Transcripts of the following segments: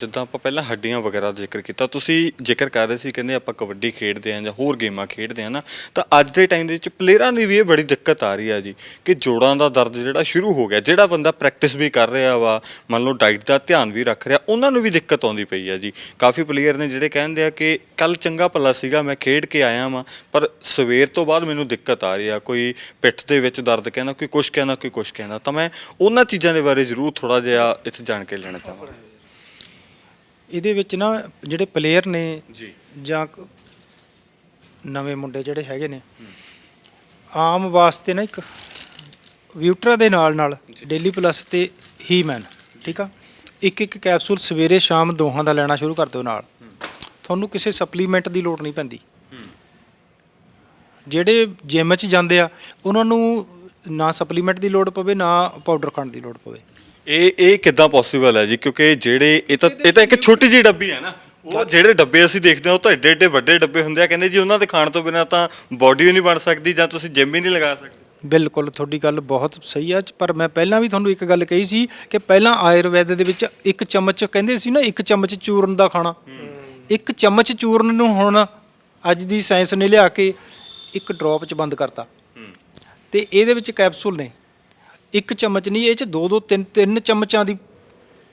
ਜਿੱਦਾਂ ਆਪਾਂ ਪਹਿਲਾਂ ਹੱਡੀਆਂ ਵਗੈਰਾ ਦਾ ਜ਼ਿਕਰ ਕੀਤਾ, ਤੁਸੀਂ ਜ਼ਿਕਰ ਕਰ ਰਹੇ ਸੀ ਕਹਿੰਦੇ ਆਪਾਂ ਕਬੱਡੀ ਖੇਡਦੇ ਆਂ ਜਾਂ ਹੋਰ ਗੇਮਾਂ ਖੇਡਦੇ ਆਂ ਨਾ, ਤਾਂ ਅੱਜ ਦੇ ਟਾਈਮ ਦੇ ਵਿੱਚ ਪਲੇਅਰਾਂ ਦੀ ਵੀ ਇਹ ਬੜੀ ਦਿੱਕਤ ਆ ਰਹੀ ਆ ਜੀ ਕਿ ਜੋੜਾਂ ਦਾ ਦਰਦ ਜਿਹੜਾ ਸ਼ੁਰੂ ਹੋ ਗਿਆ, ਜਿਹੜਾ ਬੰਦਾ ਪ੍ਰੈਕਟਿਸ ਵੀ ਕਰ ਰਿਹਾ ਵਾ, ਮੰਨ ਲਓ ਡਾਈਟ ਦਾ ਧਿਆਨ ਵੀ ਰੱਖ ਰਿਹਾ, ਉਹਨਾਂ ਨੂੰ ਵੀ ਦਿੱਕਤ ਆਉਂਦੀ ਪਈ ਆ ਜੀ। ਕਾਫੀ ਪਲੇਅਰ ਨੇ ਜਿਹੜੇ ਕਹਿੰਦੇ ਆ ਕਿ ਕੱਲ ਚੰਗਾ ਭਲਾ ਸੀਗਾ, ਮੈਂ ਖੇਡ ਕੇ ਆਇਆ ਵਾਂ, ਪਰ ਸਵੇਰ ਤੋਂ ਬਾਅਦ ਮੈਨੂੰ ਦਿੱਕਤ ਆ ਰਹੀ ਆ, ਕੋਈ ਪਿੱਠ ਦੇ ਵਿੱਚ ਦਰਦ ਕਹਿੰਦਾ, ਕੋਈ ਕੁਛ ਕਹਿੰਦਾ, ਕੋਈ ਕੁਛ ਕਹਿੰਦਾ, ਤਾਂ ਮੈਂ ਉਹਨਾਂ ਚੀਜ਼ਾਂ ਦੇ ਬਾਰੇ ਜ਼ਰੂਰ ਥੋੜਾ ਜਿਹਾ ਇੱਥੇ ਜਾਣ ਕੇ ਲੈਣਾ ਚਾਹਾਂਗਾ। ਇਹਦੇ ਵਿੱਚ ਨਾ ਜਿਹੜੇ ਪਲੇਅਰ ਨੇ ਜੀ। ਜਾਂ ਕ- ਨਵੇਂ ਮੁੰਡੇ ਜਿਹੜੇ ਹੈਗੇ ਨੇ ਆਮ ਵਾਸਤੇ ਨਾ ਇੱਕ ਵਿਊਟਰਾ ਦੇ ਨਾਲ ਨਾਲ ਡੇਲੀ ਪਲੱਸ ਤੇ ਹੀ ਮੈਨ ਠੀਕ ਆ? ਇੱਕ ਇੱਕ ਕੈਪਸੂਲ ਸਵੇਰੇ ਸ਼ਾਮ ਦੋਹਾਂ ਦਾ ਲੈਣਾ ਸ਼ੁਰੂ ਕਰ ਦਿਓ ਨਾਲ। ਤੁਹਾਨੂੰ ਕਿਸੇ ਸਪਲੀਮੈਂਟ ਦੀ ਲੋੜ ਨਹੀਂ ਪੈਂਦੀ। ਜਿਹੜੇ ਜਿਮ 'ਚ ਜਾਂਦੇ ਆ ਉਹਨਾਂ ਨੂੰ ਨਾ ਸਪਲੀਮੈਂਟ ਦੀ ਲੋੜ ਪਵੇ ਨਾ ਪਾਊਡਰ ਖਾਣ ਦੀ ਲੋੜ ਪਵੇ। ਇਹ ਇਹ ਕਿੱਦਾਂ ਪੋਸੀਬਲ ਹੈ ਜੀ? ਕਿਉਂਕਿ ਜਿਹੜੇ ਇਹ ਤਾਂ ਇਹ ਤਾਂ ਇੱਕ ਛੋਟੀ ਜਿਹੀ ਡੱਬੀ ਹੈ ਨਾ। ਉਹ ਜਿਹੜੇ ਡੱਬੇ ਅਸੀਂ ਦੇਖਦੇ ਹਾਂ ਉਹ ਤਾਂ ਏਡੇ ਏਡੇ ਵੱਡੇ ਡੱਬੇ ਹੁੰਦੇ ਆ। ਕਹਿੰਦੇ ਜੀ ਉਹਨਾਂ ਦੇ ਖਾਣ ਤੋਂ ਬਿਨਾ ਤਾਂ ਬਾਡੀ ਵੀ ਨਹੀਂ ਬਣ ਸਕਦੀ ਜਾਂ ਤੁਸੀਂ ਜਿਮ ਵੀ ਨਹੀਂ ਲਗਾ ਸਕਦੇ। ਬਿਲਕੁਲ ਤੁਹਾਡੀ ਗੱਲ ਬਹੁਤ ਸਹੀ ਆ। ਪਰ ਮੈਂ ਪਹਿਲਾਂ ਵੀ ਤੁਹਾਨੂੰ ਇੱਕ ਗੱਲ ਕਹੀ ਸੀ ਕਿ ਪਹਿਲਾਂ ਆਯੁਰਵੈਦ ਦੇ ਵਿੱਚ ਇੱਕ ਚਮਚ ਕਹਿੰਦੇ ਸੀ ਨਾ ਇੱਕ ਚਮਚ ਚੂਰਨ ਦਾ ਖਾਣਾ। ਇੱਕ ਚਮਚ ਚੂਰਨ ਨੂੰ ਹੁਣ ਅੱਜ ਦੀ ਸਾਇੰਸ ਨੇ ਲਿਆ ਕੇ ਇੱਕ ਡ੍ਰੌਪ ਚ ਬੰਦ ਕਰਤਾ। ਤੇ ਇਹਦੇ ਵਿੱਚ ਕੈਪਸੂਲ ਨੇ। ਇੱਕ ਚਮਚ ਨਹੀਂ ਇਹ ਚ ਦੋ ਦੋ ਤਿੰਨ ਤਿੰਨ ਚਮਚਾਂ ਦੀ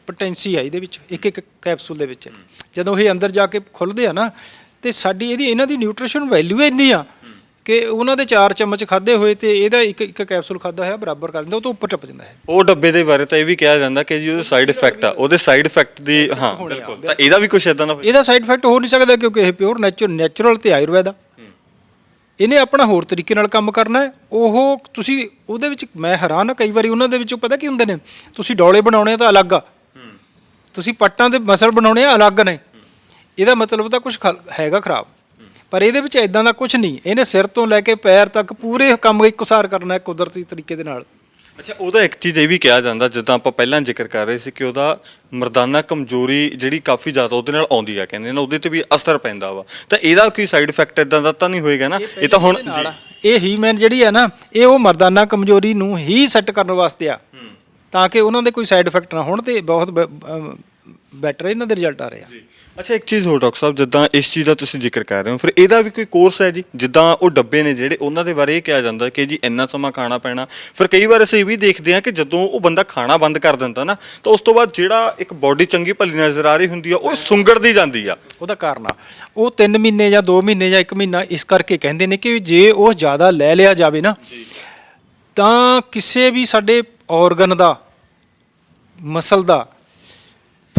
ਪੋਟੈਂਸੀ ਹੈ ਇਹਦੇ ਵਿੱਚ ਇੱਕ ਇੱਕ ਕੈਪਸੂਲ ਦੇ ਵਿੱਚ। ਜਦੋਂ ਇਹ ਅੰਦਰ ਜਾ ਕੇ ਖੁੱਲਦੇ ਆ ਨਾ ਤੇ ਸਾਡੀ ਇਹਦੀ ਇਹਨਾਂ ਦੀ ਨਿਊਟ੍ਰੀਸ਼ਨ ਵੈਲਿਊ ਇੰਨੀ ਆ ਕਿ ਉਹਨਾਂ ਦੇ ਚਾਰ ਚਮਚ ਖਾਦੇ ਹੋਏ ਤੇ ਇਹਦਾ ਇੱਕ ਇੱਕ ਕੈਪਸੂਲ ਖਾਦਾ ਹੋਇਆ ਬਰਾਬਰ ਕਰ ਦਿੰਦਾ ਉਹ ਤੋਂ ਉੱਪਰ ਟੱਪ ਜਾਂਦਾ ਹੈ। ਉਹ ਡੱਬੇ ਦੇ ਬਾਰੇ ਤਾਂ ਇਹ ਵੀ ਕਿਹਾ ਜਾਂਦਾ ਕਿ ਜੀ ਉਹਦੇ ਸਾਈਡ ਇਫੈਕਟ ਆ ਉਹਦੇ ਸਾਈਡ ਇਫੈਕਟ ਦੀ ਹਾਂ ਬਿਲਕੁਲ। ਤਾਂ ਇਹਦਾ ਵੀ ਕੁਝ ਇਦਾਂ ਦਾ ਇਹਦਾ ਸਾਈਡ ਇਫੈਕਟ ਹੋ ਨਹੀਂ ਸਕਦਾ ਕਿਉਂਕਿ ਇਹ ਪਿਓਰ ਨੈਚੁਰਲ ਤੇ ਆਯੁਰਵੈਦ ਆ। ਇਹਨੇ ਆਪਣਾ ਹੋਰ ਤਰੀਕੇ ਨਾਲ ਕੰਮ ਕਰਨਾ ਹੈ। ਉਹ ਤੁਸੀਂ ਉਹਦੇ ਵਿੱਚ ਮੈਂ ਹੈਰਾਨ ਆ ਕਈ ਵਾਰੀ ਉਹਨਾਂ ਦੇ ਵਿੱਚੋਂ ਪਤਾ ਕੀ ਹੁੰਦੇ ਨੇ? ਤੁਸੀਂ ਡੋਲੇ ਬਣਾਉਣੇ ਤਾਂ ਅਲੱਗ ਆ। ਤੁਸੀਂ ਪੱਟਾਂ ਦੇ ਮਸਲ ਬਣਾਉਣੇ ਆ ਅਲੱਗ ਨੇ। ਇਹਦਾ ਮਤਲਬ ਤਾਂ ਕੁਝ ਹੈਗਾ ਖਰਾਬ। ਪਰ ਇਹਦੇ ਵਿੱਚ ਇਦਾਂ ਦਾ ਕੁਝ ਨਹੀਂ। ਇਹਨੇ ਸਿਰ ਤੋਂ ਲੈ ਕੇ ਪੈਰ ਤੱਕ ਪੂਰੇ ਕੰਮ ਇੱਕਸਾਰ ਕਰਨਾ ਹੈ ਕੁਦਰਤੀ ਤਰੀਕੇ ਦੇ ਨਾਲ। ਅੱਛਾ ਉਹਦਾ ਇੱਕ ਚੀਜ਼ ਇਹ ਵੀ ਕਿਹਾ ਜਾਂਦਾ ਜਿੱਦਾਂ ਆਪਾਂ ਪਹਿਲਾਂ ਜ਼ਿਕਰ ਕਰ ਰਹੇ ਸੀ ਕਿ ਉਹਦਾ ਮਰਦਾਨਾ ਕਮਜ਼ੋਰੀ ਜਿਹੜੀ ਕਾਫੀ ਜ਼ਿਆਦਾ ਉਹਦੇ ਨਾਲ ਆਉਂਦੀ ਆ ਕਹਿੰਦੇ ਨੇ ਉਹਦੇ ਤੇ ਵੀ ਅਸਰ ਪੈਂਦਾ ਵਾ। ਤਾਂ ਇਹਦਾ ਕੋਈ ਸਾਈਡ ਇਫੈਕਟ ਇਦਾਂ ਦਾ ਤਾਂ ਨਹੀਂ ਹੋਏਗਾ ਨਾ? ਇਹ ਤਾਂ ਹੁਣ ਜੀ। ਇਹ ਹੀਮੈਨ ਜਿਹੜੀ ਹੈ ਨਾ ਇਹ ਉਹ ਮਰਦਾਨਾ ਕਮਜ਼ੋਰੀ ਨੂੰ ਹੀ ਸੈੱਟ ਕਰਨ ਵਾਸਤੇ ਆ। ਤਾਂ ਕਿ ਉਹਨਾਂ ਦੇ ਕੋਈ ਸਾਈਡ ਇਫੈਕਟ ਨਾ ਹੋਣ ਤੇ ਬਹੁਤ ਬੈਟਰ ਇਹਨਾਂ ਦੇ ਰਿਜ਼ਲਟ ਆ ਰਹੇ ਆ। ਅੱਛਾ ਇੱਕ ਚੀਜ਼ ਹੋਰ ਡਾਕਟਰ ਸਾਹਿਬ ਜਿੱਦਾਂ ਇਸ ਚੀਜ਼ ਦਾ ਤੁਸੀਂ ਜ਼ਿਕਰ ਕਰ ਰਹੇ ਹੋ ਫਿਰ ਇਹਦਾ ਵੀ ਕੋਈ ਕੋਰਸ ਹੈ ਜੀ? ਜਿੱਦਾਂ ਉਹ ਡੱਬੇ ਨੇ ਜਿਹੜੇ ਉਹਨਾਂ ਦੇ ਬਾਰੇ ਇਹ ਕਿਹਾ ਜਾਂਦਾ ਕਿ ਜੀ ਇੰਨਾ ਸਮਾਂ ਖਾਣਾ ਪੈਣਾ। ਫਿਰ ਕਈ ਵਾਰ ਅਸੀਂ ਇਹ ਵੀ ਦੇਖਦੇ ਹਾਂ ਕਿ ਜਦੋਂ ਉਹ ਬੰਦਾ ਖਾਣਾ ਬੰਦ ਕਰ ਦਿੰਦਾ ਨਾ ਤਾਂ ਉਸ ਤੋਂ ਬਾਅਦ ਜਿਹੜਾ ਇੱਕ ਬਾਡੀ ਚੰਗੀ ਭਲੀ ਨਜ਼ਰ ਆ ਰਹੀ ਹੁੰਦੀ ਆ ਉਹ ਸੁੰਗੜਦੀ ਜਾਂਦੀ ਆ। ਉਹਦਾ ਕਾਰਨ ਆ। ਉਹ 3 ਮਹੀਨੇ ਜਾਂ 2 ਮਹੀਨੇ ਜਾਂ 1 ਮਹੀਨਾ ਇਸ ਕਰਕੇ ਕਹਿੰਦੇ ਨੇ ਕਿ ਜੇ ਉਹ ਜ਼ਿਆਦਾ ਲੈ ਲਿਆ ਜਾਵੇ ਨਾ ਤਾਂ ਕਿਸੇ ਵੀ ਸਾਡੇ ਆਰਗਨ ਦਾ ਮਸਲ ਦਾ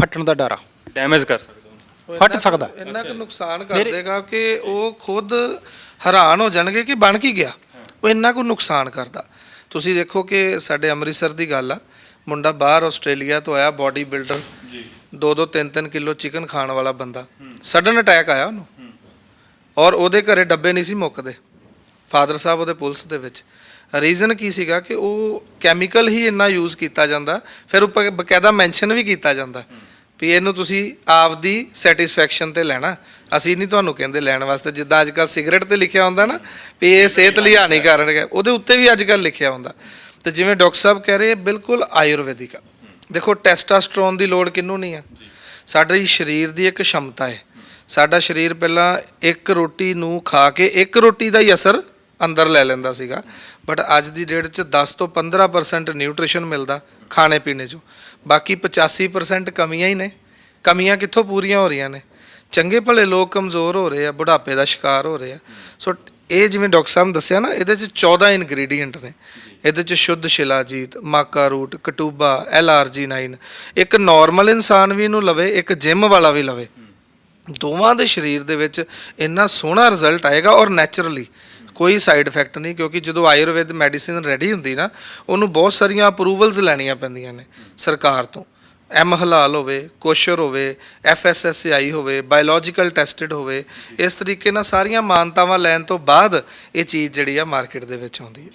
ਫਟਣ ਦਾ ਡਰ ਆ। ਡੈਮੇਜ ਕਰ ਸਕਦਾ ਫਟ ਸਕਦਾ। ਇੰਨਾ ਕੁ ਨੁਕਸਾਨ ਕਰ ਦੇਗਾ ਕਿ ਉਹ ਖੁਦ ਹੈਰਾਨ ਹੋ ਜਾਣਗੇ ਕਿ ਬਣ ਕੀ ਗਿਆ। ਉਹ ਇੰਨਾ ਕੁ ਨੁਕਸਾਨ ਕਰਦਾ। ਤੁਸੀਂ ਦੇਖੋ ਕਿ ਸਾਡੇ ਅੰਮ੍ਰਿਤਸਰ ਦੀ ਗੱਲ ਆ। ਮੁੰਡਾ ਬਾਹਰ ਆਸਟ੍ਰੇਲੀਆ ਤੋਂ ਆਇਆ ਬਾਡੀ ਬਿਲਡਰ ਜੀ। 2-2 3-3 ਕਿਲੋ ਚਿਕਨ ਖਾਣ ਵਾਲਾ ਬੰਦਾ। ਸਡਨ ਅਟੈਕ ਆਇਆ ਉਹਨੂੰ। ਔਰ ਉਹਦੇ ਘਰੇ ਡੱਬੇ ਨਹੀਂ ਸੀ ਮੁੱਕਦੇ। ਫਾਦਰ ਸਾਹਿਬ ਉਹਦੇ ਪੁਲਿਸ ਦੇ ਵਿੱਚ। ਰੀਜ਼ਨ ਕੀ ਸੀਗਾ ਕਿ ਉਹ ਕੈਮੀਕਲ ਹੀ ਇੰਨਾ ਯੂਜ਼ ਕੀਤਾ ਜਾਂਦਾ। ਫਿਰ ਉੱਪਰ ਬਕਾਇਦਾ ਮੈਂਸ਼ਨ ਵੀ ਕੀਤਾ ਜਾਂਦਾ। ਵੀ ਇਹਨੂੰ ਤੁਸੀਂ ਆਪਦੀ ਸੈਟੀਸਫੈਕਸ਼ਨ ਤੇ ਲੈਣਾ। ਅਸੀਂ ਨਹੀਂ ਤੁਹਾਨੂੰ ਕਹਿੰਦੇ ਲੈਣ ਵਾਸਤੇ। ਜਿੱਦਾਂ ਅੱਜ ਕੱਲ੍ਹ ਸਿਗਰਟ ਤੇ ਲਿਖਿਆ ਹੁੰਦਾ ਨਾ, ਵੀ ਇਹ ਸਿਹਤ ਲਈ ਹਾਨੀਕਾਰਕ ਹੈ। ਉਹਦੇ ਉੱਤੇ ਵੀ ਅੱਜ ਕੱਲ੍ਹ ਲਿਖਿਆ ਹੁੰਦਾ। ਤੇ ਜਿਵੇਂ ਡਾਕਟਰ ਸਾਹਿਬ ਕਹਿ ਰਹੇ, ਬਿਲਕੁਲ ਆਯੁਰਵੈਦਿਕ ਆ। ਦੇਖੋ ਟੈਸਟਾਸਟਰੋਨ ਦੀ ਲੋੜ ਕਿੰਨੂੰ ਨਹੀਂ ਆ? ਸਾਡੇ ਸਰੀਰ ਦੀ ਇੱਕ ਸ਼ਮਤਾ ਹੈ। ਸਾਡਾ ਸਰੀਰ ਪਹਿਲਾਂ ਇੱਕ ਰੋਟੀ ਨੂੰ ਖਾ ਕੇ, ਇੱਕ ਰੋਟੀ ਦਾ ਹੀ ਅਸਰ ਅੰਦਰ ਲੈ ਲੈਂਦਾ ਸੀਗਾ। ਬਟ ਅੱਜ ਦੀ ਡੇਟ 'ਚ 10 ਤੋਂ 15% ਨਿਊਟ੍ਰੀਸ਼ਨ ਮਿਲਦਾ ਖਾਣੇ ਪੀਣੇ 'ਚੋਂ। ਬਾਕੀ 85% ਕਮੀਆਂ ਹੀ ਨੇ। ਕਮੀਆਂ ਕਿੱਥੋਂ ਪੂਰੀਆਂ ਹੋ ਰਹੀਆਂ ਨੇ? ਚੰਗੇ ਭਲੇ ਲੋਕ ਕਮਜ਼ੋਰ ਹੋ ਰਹੇ ਆ, ਬੁਢਾਪੇ ਦਾ ਸ਼ਿਕਾਰ ਹੋ ਰਹੇ ਆ। ਸੋ ਇਹ ਜਿਵੇਂ ਡਾਕਟਰ ਸਾਹਿਬ ਨੇ ਦੱਸਿਆ ਨਾ, ਇਹਦੇ 'ਚ 14 ਇਨਗਰੀਡੀਐਂਟ ਨੇ। ਇਹਦੇ 'ਚ ਸ਼ੁੱਧ ਸ਼ਿਲਾਜੀਤ, ਮਾਕਾ ਰੂਟ, ਕਟੂਬਾ ਐਲਆਰਜੀ9 ਇੱਕ ਨਾਰਮਲ ਇਨਸਾਨ ਵੀ ਇਹਨੂੰ ਲਵੇ, ਇੱਕ ਜਿਮ ਵਾਲਾ ਵੀ ਲਵੇ। ਦੋਵਾਂ ਦੇ ਸਰੀਰ ਦੇ ਵਿੱਚ ਇੰਨਾ ਸੋਹਣਾ ਰਿਜ਼ਲਟ ਆਏਗਾ ਔਰ ਨੈਚੁਰਲੀ ਕੋਈ ਸਾਈਡ ਇਫੈਕਟ ਨਹੀਂ, ਕਿਉਂਕਿ ਜਦੋਂ ਆਯੁਰਵੇਦ ਮੈਡੀਸਿਨ ਰੈਡੀ ਹੁੰਦੀ ਨਾ, ਉਹਨੂੰ ਬਹੁਤ ਸਾਰੀਆਂ ਅਪਰੂਵਲਸ ਲੈਣੀਆਂ ਪੈਂਦੀਆਂ ਨੇ ਸਰਕਾਰ ਤੋਂ। ਐਮ ਹਲਾਲ ਹੋਵੇ ਕੋਸ਼ਰ ਹੋਵੇ ਐਫਐਸਐਸਆਈ ਹੋਵੇ ਬਾਇਓਲੋਜੀਕਲ ਟੈਸਟਡ ਹੋਵੇ, ਇਸ ਤਰੀਕੇ ਨਾਲ ਸਾਰੀਆਂ ਮਾਨਤਾਵਾਂ ਲੈਣ ਤੋਂ ਬਾਅਦ ਇਹ ਚੀਜ਼ ਜਿਹੜੀ ਆ ਮਾਰਕੀਟ ਦੇ ਵਿੱਚ ਆਉਂਦੀ ਹੈ।